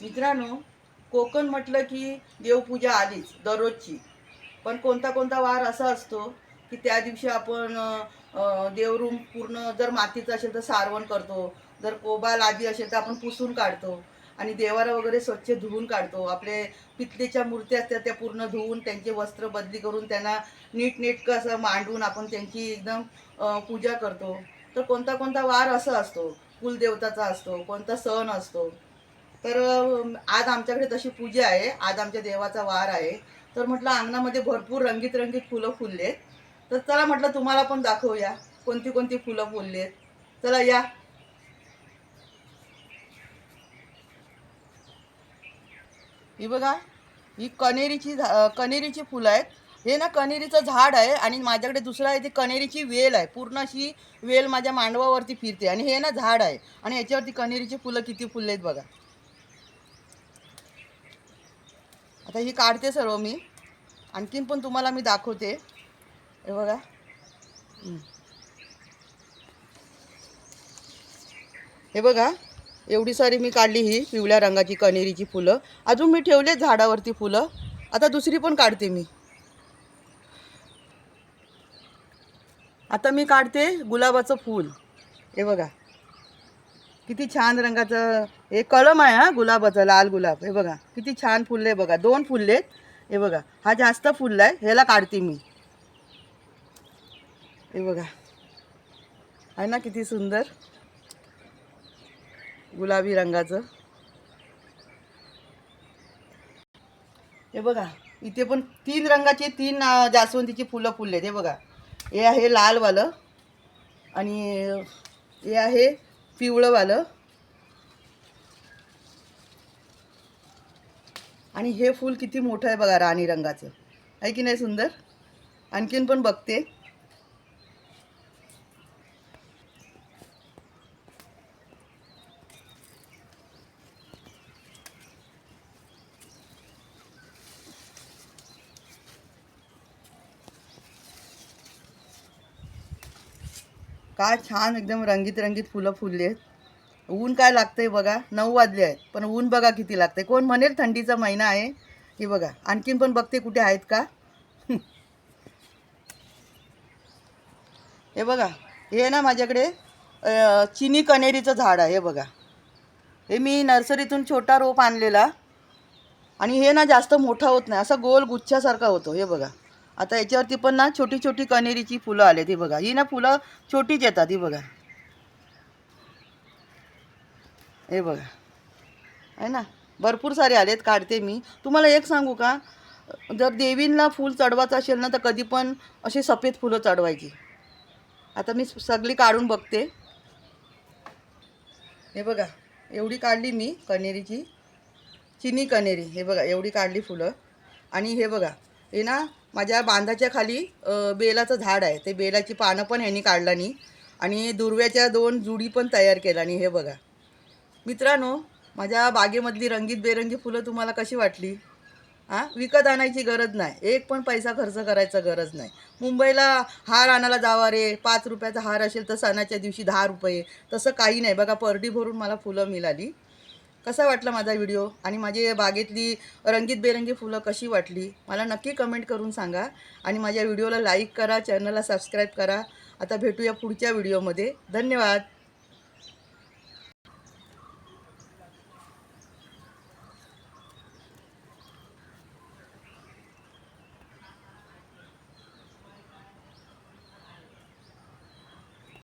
मित्रांनो कोकण म्हटलं की देवपूजा आलीच दररोजची. पण कोणता कोणता वार असा असतो की त्या दिवशी आपण देवरूम पूर्ण जर मातीचं असेल तर सारवण करतो जर कोबा लादी असेल तर आपण पुसून काढतो आणि देवारा वगैरे स्वच्छ धुवून काढतो. आपले पितळेच्या मूर्त्या असतात त्या पूर्ण धुवून त्यांचे वस्त्र बदली करून त्यांना नीटनेटकं असं मांडून आपण त्यांची एकदम पूजा करतो. तर कोणता कोणता वार असा असतो? कुलदेवताचा असतो कोणता सण असतो? तर आज आमच्याकडे तशी पूजा आहे. आज आमच्या देवाचा वार आहे. तर म्हटलं अंगणामध्ये भरपूर रंगीत रंगीत फुलं फुललेत. तर चला म्हटलं तुम्हाला पण दाखवूया. कोणती कोणती फुलं फुललेत. चला या. ही बघा ही कनेरीची झा- कनेरीची फुलं आहेत. हे ना कनेरीचं झाड आहे आणि माझ्याकडे दुसरं आहे ती कनेरीची वेल आहे. पूर्ण अशी वेल माझ्या मांडवावरती फिरते आणि हे ना झाड आहे. आणि याच्यावरती कनेरीची फुलं किती फुललेत बघा. आता ही काढते सर्व मी. आणखीन पण तुम्हाला मी दाखवते. हे बघा. हे बघा. एवढी सारी मी काढली ही पिवळ्या रंगाची कनेरीची फुलं. अजून मी ठेवले झाडावरती फुलं. आता दुसरी पण काढते मी. आता मी काढते गुलाबाचं फूल. हे बघा. किती छान रंगाचं हे कलम आहे हा गुलाबाचं लाल गुलाब. हे बघा किती छान फुलले बघा. दोन फुलले हे बघा हा जास्त फुलला आहे ह्याला काढते मी. हे बघा. आहे ना किती सुंदर? गुलाबी रंगाचं. हे बघा इथे पण तीन रंगाचे तीन जास्वंदीची फुलं फुललेत. हे बघा. हे आहे लालवालं आणि हे आहे पिवळंवालं आणि हे फूल किती मोठं आहे बघा राणी रंगाचं. आहे की नाही सुंदर? आणखीन पण बघते. काय छान एकदम रंगीत रंगीत फुलं फुलली आहेत. ऊन काय लागतंय बघा नऊ वाजले आहेत पण ऊन बघा किती लागतंय. कोण म्हणेल थंडीचा महिना आहे? हे बघा आणखीन पण बघते कुठे आहेत का? हे बघा हे ना माझ्याकडे चिनी कनेरीचं झाड आहे हे बघा. हे मी नर्सरीतून छोटा रोप आणलेला. आणि हे ना जास्त मोठा होत नाही असं गोल गुच्छासारखा होतो हे बघा. आता याच्यावरती पण ना छोटी छोटी कनेरीची फुलं आले ती बघा. ही ना फुलं छोटीच येतात ही बघा. हे बघा. आहे ना? भरपूर सारे आलेत काढते मी. तुम्हाला एक सांगू का? जर देवींना फूल चढवायचं असेल ना तर कधी पण असे सफेद फुलं चढवायची. आता मी सगळी काढून बघते. हे बघा. एवढी काढली मी कनेरीची. चिनी कनेरी. हे बघा एवढी काढली फुलं. आणि हे बघा. हे ना माझ्या बांधाच्या खाली बेलाचं झाड आहे. ते बेलाची पानं पण ह्यांनी काढलानी आणि दुर्व्याच्या दोन जुडी पण तयार केल्यानी हे बघा. मित्रांनो माझ्या बागेमधली रंगीत बेरंगी फुलं तुम्हाला कशी वाटली? हां विकत आणायची गरज नाही. एक पण पैसा खर्च करायचा गरज नाही. मुंबईला हार आणायला जावा रे. पाच रुपयाचा हार असेल तर सणाच्या दिवशी दहा रुपये. तसं काही नाही. बघा परडी भरून मला फुलं मिळाली. कसा वाटला माझा व्हिडिओ आणि माझी बागेतली रंगीत बेरंगी फुलं कशी वाटली? मला नक्की कमेंट करून सांगा. आणि माझ्या व्हिडिओला लाईक करा चॅनलला सबस्क्राईब करा. आता भेटूया पुढच्या व्हिडिओमध्ये धन्यवाद.